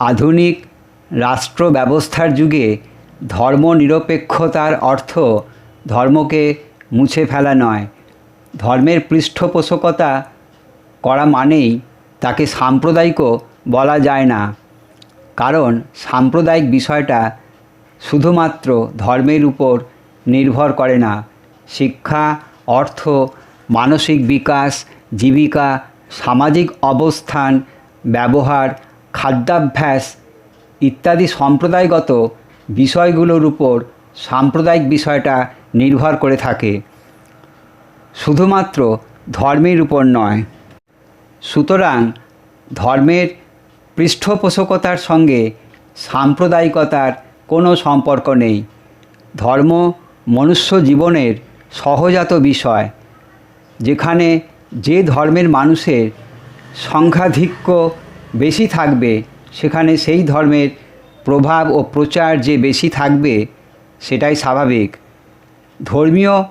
আধুনিক রাষ্ট্র ব্যবস্থার যুগে ধর্মনিরপেক্ষতার অর্থ ধর্মকে মুছে ফেলা নয়। ধর্মের পৃষ্ঠপোষকতা করা মানেই তাকে সাম্প্রদায়িকও বলা যায় না। কারণ সাম্প্রদায়িক বিষয়টা শুধুমাত্র ধর্মের উপর নির্ভর করে না। শিক্ষা, অর্থ, মানসিক বিকাশ, জীবিকা, সামাজিক অবস্থান, ব্যবহার খাদ্যাভ্যাস ইত্যাদি সম্প্রদায়গত বিষয়গুলোর উপর সাম্প্রদায়িক বিষয়টা নির্ভর করে থাকে। শুধুমাত্র ধর্মের উপর নয়। সুতরাং ধর্মের পৃষ্ঠপোষকতার সঙ্গে সাম্প্রদায়িকতার কোনো সম্পর্ক নেই। ধর্ম মনুষ্য জীবনের সহজাত বিষয়, যেখানে যে ধর্মের মানুষের সংখ্যাধিক্য বেশি থাকবে, সেখানে সেই ধর্মের প্রভাব ও প্রচার যে বেশি থাকবে, সেটাই স্বাভাবিক। ধর্মীয়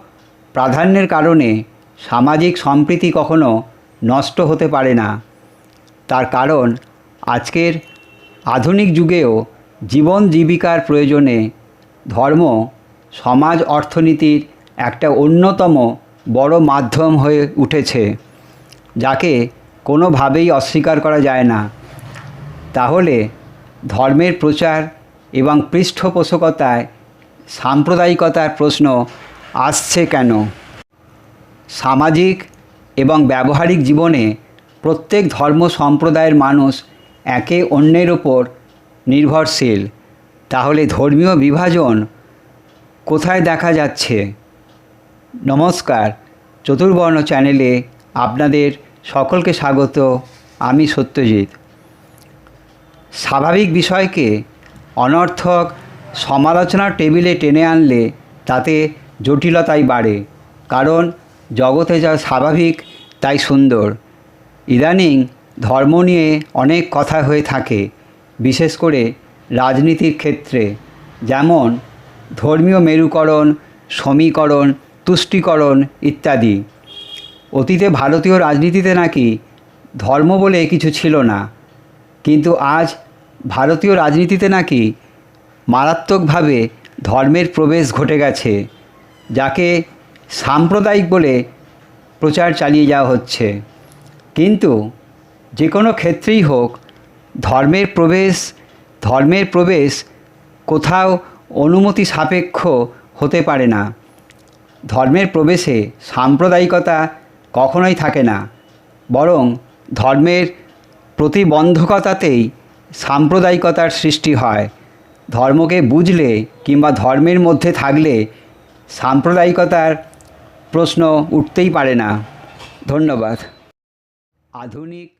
প্রাধান্যের কারণে সামাজিক সম্প্রীতি কখনো নষ্ট হতে পারে না। তার কারণ, আজকের আধুনিক যুগেও জীবন জীবিকার প্রয়োজনে ধর্ম সমাজ অর্থনীতির একটা অন্যতম বড় মাধ্যম হয়ে উঠেছে, যাকে কোনোভাবেই অস্বীকার করা যায় না। তাহলে ধর্মের প্রচার এবং পৃষ্ঠপোষকতায় সাম্প্রদায়িকতার প্রশ্ন আসছে কেন? সামাজিক এবং ব্যবহারিক জীবনে প্রত্যেক ধর্ম সম্প্রদায়ের মানুষ একে অন্যের ওপর নির্ভরশীল। তাহলে ধর্মীয় বিভাজন কোথায় দেখা যাচ্ছে? নমস্কার, চতুর্বর্ণ চ্যানেলে আপনাদের সকলকে স্বাগত, আমি সত্যজিৎ। স্বাভাবিক বিষয়কে অনর্থক সমালোচনার টেবিলে টেনে আনলে তাতে জটিলতাই বাড়ে, কারণ জগতে যা স্বাভাবিক তাই সুন্দর। ইদানিং ধর্ম নিয়ে অনেক কথা হয়ে থাকে, বিশেষ করে রাজনীতির ক্ষেত্রে। যেমন ধর্মীয় মেরুকরণ, সমীকরণ, তুষ্টিকরণ ইত্যাদি। অতীতে ভারতীয় রাজনীতিতে নাকি ধর্ম বলে কিছু ছিল না। কিন্তু আজ ভারতীয় রাজনীতিতে নাকি মারাত্মকভাবে ধর্মের প্রবেশ ঘটে গেছে, যাকে সাম্প্রদায়িক বলে প্রচার চালিয়ে যাওয়া হচ্ছে। কিন্তু যে কোনো ক্ষেত্রেই হোক, ধর্মের প্রবেশ ধর্মের প্রবেশ কোথাও অনুমতি সাপেক্ষ হতে পারে না। ধর্মের প্রবেশে সাম্প্রদায়িকতা কখনোই থাকে না। বরং ধর্মের প্রতিবন্ধকতাতেই সাম্প্রদায়িকতার সৃষ্টি হয়। ধর্মকে বুঝলে কিংবা ধর্মের মধ্যে থাকলে সাম্প্রদায়িকতার প্রশ্ন উঠতেই পারে না। ধন্যবাদ। আধুনিক